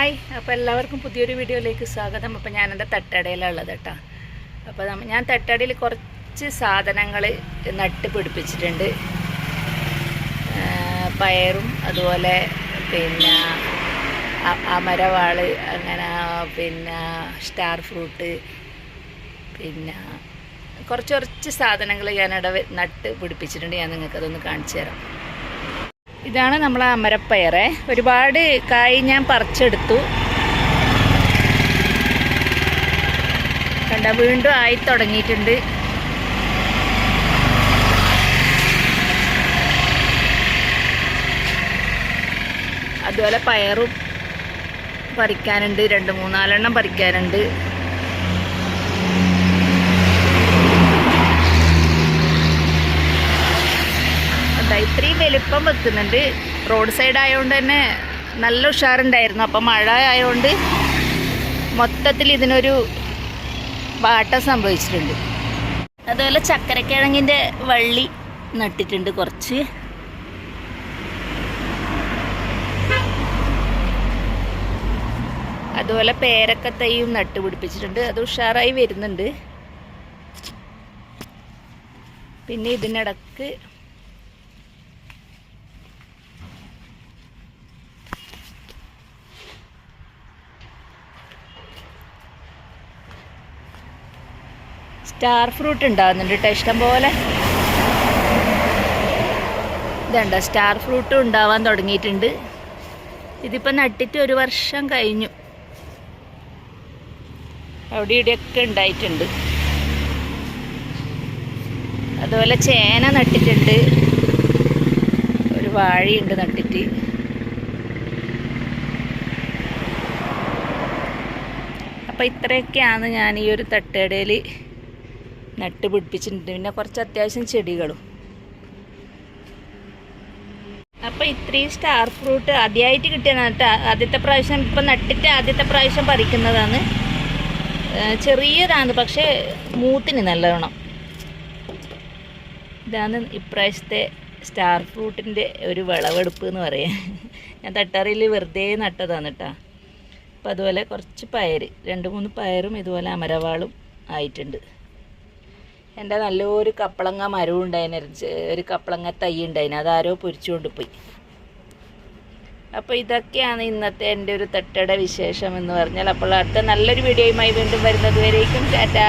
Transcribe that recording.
Hi. അപ്പോൾ എല്ലാവർക്കും പുതിയൊരു വീഡിയോയിലേക്ക് സ്വാഗതം. അപ്പോൾ ഞാൻ എന്റെ തട്ടടയിലുള്ളത് കേട്ടോ അപ്പോൾ ഞാൻ തട്ടടയിൽ കുറച്ച് സാധനങ്ങൾ നട്ട് പിടിപ്പിച്ചിട്ടുണ്ട്. പയറും അതുപോലെ പിന്നെ അമരവാൾ അങ്ങനെ പിന്നെ സ്റ്റാർ ഫ്രൂട്ട് പിന്നെ കുറച്ച് കുറച്ച് സാധനങ്ങൾ ഞാനിവിടെ നട്ട് പിടിപ്പിച്ചിട്ടുണ്ട്. ഞാൻ നിങ്ങൾക്കതൊന്ന് കാണിച്ചു തരാം. ഇതാണ് നമ്മളെ അമരപ്പയറെ. ഒരുപാട് കായ് ഞാൻ പറിച്ചെടുത്തു. കണ്ട വീണ്ടും ആയി തുടങ്ങിയിട്ടുണ്ട്. അതുപോലെ പയറും പറിക്കാനുണ്ട് രണ്ട് മൂന്നാലെണ്ണം പറിക്കാനുണ്ട്. ഇത്രയും വലിപ്പം വെക്കുന്നുണ്ട്. റോഡ് സൈഡ് ആയതുകൊണ്ട് തന്നെ നല്ല ഉഷാറുണ്ടായിരുന്നു. അപ്പം മഴ ആയതുകൊണ്ട് മൊത്തത്തിൽ ഇതിനൊരു വാട്ടം സംഭവിച്ചിട്ടുണ്ട്. അതുപോലെ ചക്കരക്കിഴങ്ങിന്റെ വള്ളി നട്ടിട്ടുണ്ട് കുറച്ച്. അതുപോലെ പേരക്കത്തൈയും നട്ടുപിടിപ്പിച്ചിട്ടുണ്ട്. അത് ഉഷാറായി വരുന്നുണ്ട്. പിന്നെ ഇതിനിടക്ക് സ്റ്റാർ ഫ്രൂട്ട് ഉണ്ടാകുന്നുണ്ട് കേട്ടോ ഇഷ്ടംപോലെ ഇതുണ്ട്? സ്റ്റാർ ഫ്രൂട്ട് ഉണ്ടാവാൻ തുടങ്ങിയിട്ടുണ്ട്. ഇതിപ്പോൾ നട്ടിട്ട് ഒരു വർഷം കഴിഞ്ഞു. അവിടെ ഇവിടെയൊക്കെ ഉണ്ടായിട്ടുണ്ട്. അതുപോലെ ചേന നട്ടിട്ടുണ്ട്. ഒരു വാഴയുണ്ട് നട്ടിട്ട്. അപ്പോൾ ഇത്രയൊക്കെയാണ് ഞാൻ ഈ ഒരു തട്ടേടയിൽ നട്ട് പിടിപ്പിച്ചിട്ടുണ്ട്. പിന്നെ കുറച്ച് അത്യാവശ്യം ചെടികളും. അപ്പോൾ ഇത്രയും സ്റ്റാർ ഫ്രൂട്ട് ആദ്യമായിട്ട് കിട്ടിയതാണ് കേട്ടോ. ആദ്യത്തെ പ്രാവശ്യം ഇപ്പം നട്ടിട്ട് ആദ്യത്തെ പ്രാവശ്യം പറിക്കുന്നതാണ്. ചെറിയതാണ് പക്ഷേ മൂത്തിന് നല്ലവണ്ണം ഇതാണ് ഇപ്രാവശ്യത്തെ സ്റ്റാർ ഫ്രൂട്ടിന്റെ ഒരു വിളവെടുപ്പ് എന്ന് പറയാം. ഞാൻ തട്ടാറിയിൽ വെറുതെ നട്ടതാണ് കേട്ടോ. അപ്പോൾ അതുപോലെ കുറച്ച് പയർ രണ്ട് മൂന്ന് പയറും ഇതുപോലെ അമരവാളും ആയിട്ടുണ്ട്. എന്റെ നല്ലൊരു കപ്പളങ്ങ മരവും ഉണ്ടായിരുന്നു ഒരു കപ്പളങ്ങ തൈ ഉണ്ടായിന്. അതാരോ പൊരിച്ചുകൊണ്ട് പോയി അപ്പോൾ ഇതൊക്കെയാണ് ഇന്നത്തെ എന്റെ ഒരു തട്ടയുടെ വിശേഷം എന്ന് പറഞ്ഞാൽ അപ്പോൾ അടുത്ത നല്ലൊരു വീഡിയോയുമായി വീണ്ടും വരുന്നത് വരേക്കും. ടാറ്റാ.